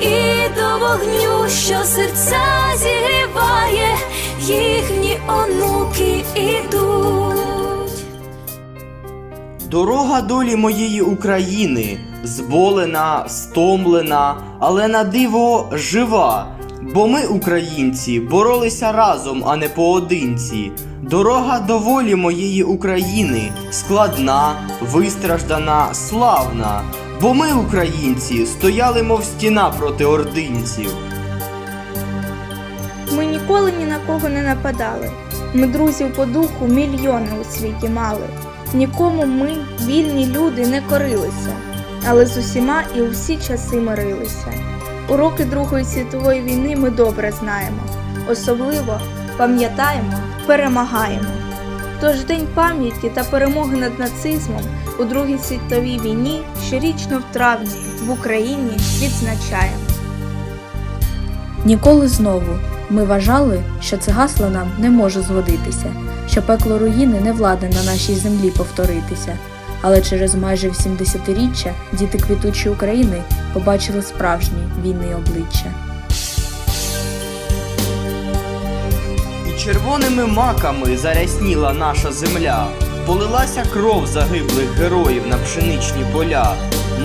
І до вогню, що серця зігріває, їхні онуки ідуть. Дорога долі моєї України зболена, стомлена, але на диво жива. Бо ми, українці, боролися разом, а не поодинці. Дорога до волі моєї України складна, вистраждана, славна. Бо ми, українці, стояли, мов стіна проти ординців. Ми ніколи ні на кого не нападали. Ми друзів по духу мільйони у світі мали. Нікому ми, вільні люди, не корилися, але з усіма і у всі часи мирилися. Уроки Другої світової війни ми добре знаємо. Особливо пам'ятаємо, перемагаємо. Тож День пам'яті та перемоги над нацизмом у Другій світовій війні щорічно в травні в Україні відзначаємо. Ніколи знову ми вважали, що це гасло нам не може згодитися, що пекло руїни не владне на нашій землі повторитися. Але через майже 80-річчя діти квітучої України побачили справжні війни обличчя. Червоними маками зарясніла наша земля, полилася кров загиблих героїв на пшеничні поля.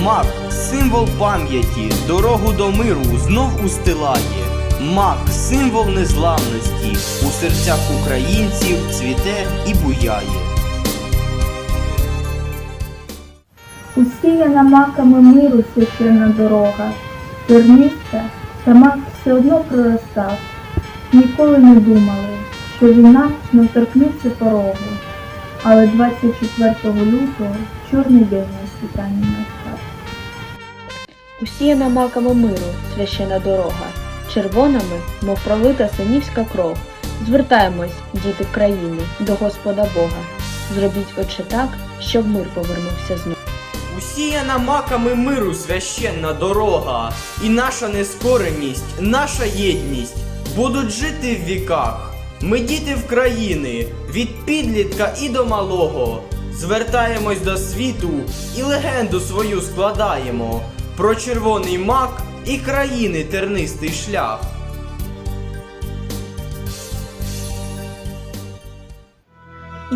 Мак, символ пам'яті, дорогу до миру знов устилає. Мак, символ незламності, у серцях українців цвіте і буяє. Усіяна маками миру священна дорога, тернista, та мак все одно проростав. Ніколи не думали, що війна не торкнеться порогу, але 24 лютого чорний день на світанні настав. Усіяна маками миру священа дорога, червоними, мов пролита синівська кров. Звертаємось, діти країни, до Господа Бога. Зробіть отче так, щоб мир повернувся знов. Усіяна маками миру священна дорога, і наша нескореність, наша єдність будуть жити в віках. Ми діти в від підлітка і до малого. Звертаємось до світу і легенду свою складаємо про червоний мак і країни тернистий шлях.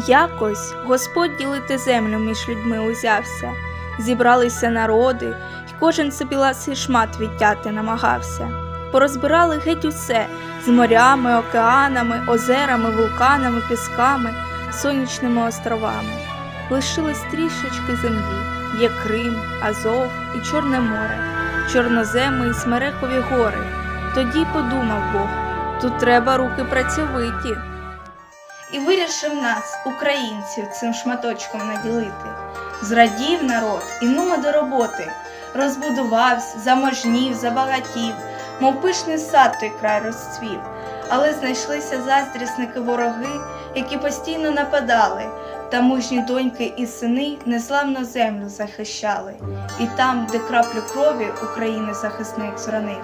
Якось Господь ділити землю між людьми узявся. Зібралися народи, й кожен собі ласий шмат відтяти намагався. Порозбирали геть усе з морями, океанами, озерами, вулканами, пісками, сонячними островами. Лишилось трішечки землі, є Крим, Азов і Чорне море, чорноземи і смерекові гори. Тоді подумав Бог, тут треба руки працьовиті і вирішив нас, українців, цим шматочком наділити. Зрадів народ і нумо до роботи, розбудувався, заможнів, забагатів, мов пишний сад той край розцвів. Але знайшлися заздрісники вороги, які постійно нападали, та мужні доньки і сини неславно землю захищали. І там, де краплю крові України захисник зранив,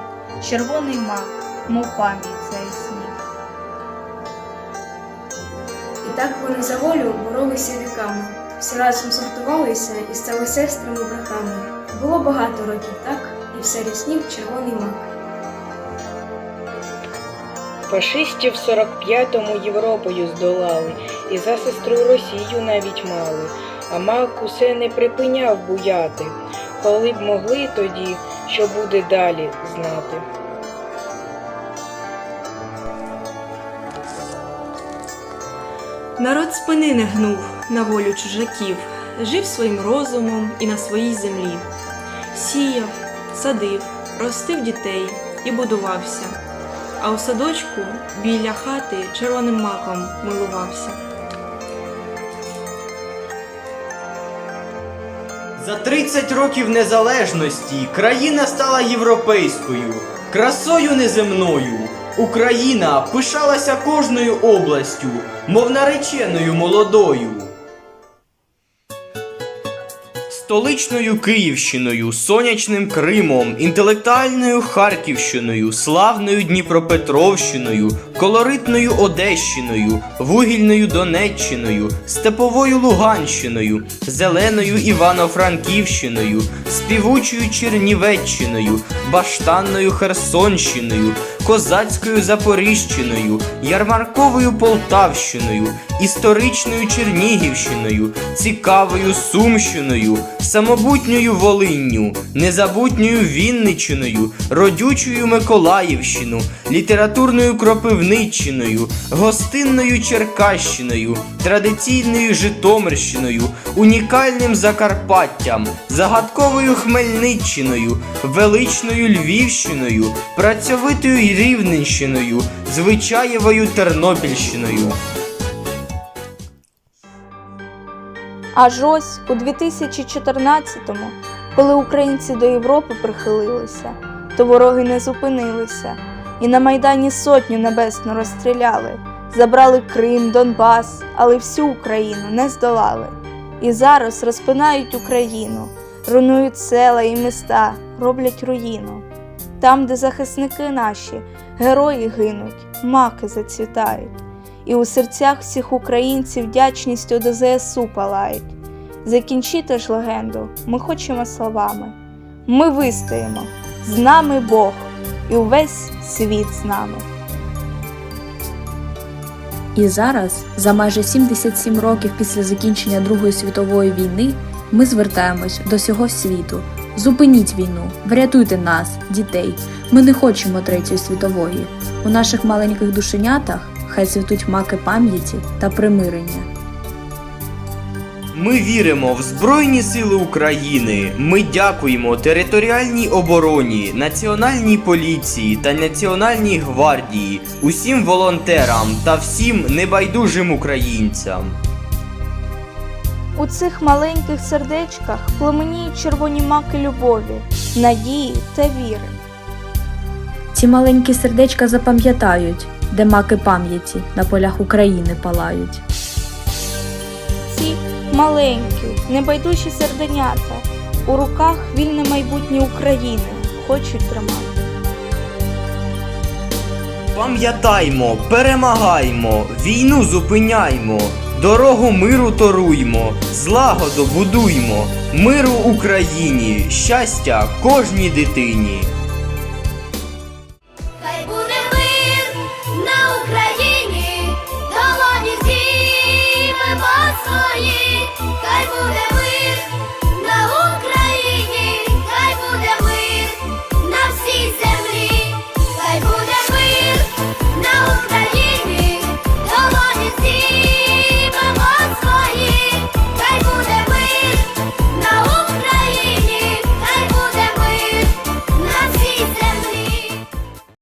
червоний мак, мов пам'ять заяснів. І так вони за волю боролися віками, всі разом згуртувалися і стали сестрами братами. Було багато років так, і все ряснів червоний мак. Фашистів 45-му Європою здолали, і за сестру Росію навіть мали, а мак усе не припиняв буяти, коли б могли тоді, що буде далі знати. Народ спини не гнув на волю чужаків, жив своїм розумом і на своїй землі. Сіяв, садив, ростив дітей і будувався. А у садочку біля хати червоним маком милувався. За 30 років незалежності країна стала європейською, красою неземною. Україна пишалася кожною областю, мов нареченою молодою. Столичною Київщиною, сонячним Кримом, інтелектуальною Харківщиною, славною Дніпропетровщиною, колоритною Одещиною, вугільною Донеччиною, степовою Луганщиною, зеленою Івано-Франківщиною, співучою Чернівеччиною, баштанною Херсонщиною, козацькою Запоріжчиною, ярмарковою Полтавщиною, історичною Чернігівщиною, цікавою Сумщиною, самобутньою Волинню, незабутньою Вінниччиною, родючою Миколаївщину, літературною Кропивниччиною, гостинною Черкащиною, традиційною Житомирщиною, унікальним Закарпаттям, загадковою Хмельниччиною, величною Львівщиною, працьовитою Рівненщиною, звичаєвою Тернопільщиною. Аж ось у 2014-му, коли українці до Європи прихилилися, то вороги не зупинилися, і на Майдані сотню небесну розстріляли, забрали Крим, Донбас, але всю Україну не здолали. І зараз розпинають Україну, руйнують села і міста, роблять руїну. Там, де захисники наші, герої гинуть, маки зацвітають і у серцях всіх українців вдячністю до ЗСУ палають. Закінчити ж легенду ми хочемо словами. Ми вистоїмо, з нами Бог, і увесь світ з нами. І зараз, за майже 77 років після закінчення Другої світової війни, ми звертаємось до всього світу. Зупиніть війну, врятуйте нас, дітей. Ми не хочемо третьої світової. У наших маленьких душенятах хай цвітуть маки пам'яті та примирення. Ми віримо в Збройні Сили України. Ми дякуємо територіальній обороні, Національній поліції та Національній гвардії, усім волонтерам та всім небайдужим українцям. У цих маленьких сердечках пламеніють червоні маки любові, надії та віри. Ці маленькі сердечка запам'ятають, де маки пам'яті на полях України палають. Ці маленькі, небайдужі серденята у руках вільне майбутнє України хочуть тримати. Пам'ятаймо, перемагаймо, війну зупиняймо, дорогу миру торуймо, злагоду будуймо, миру Україні, щастя кожній дитині.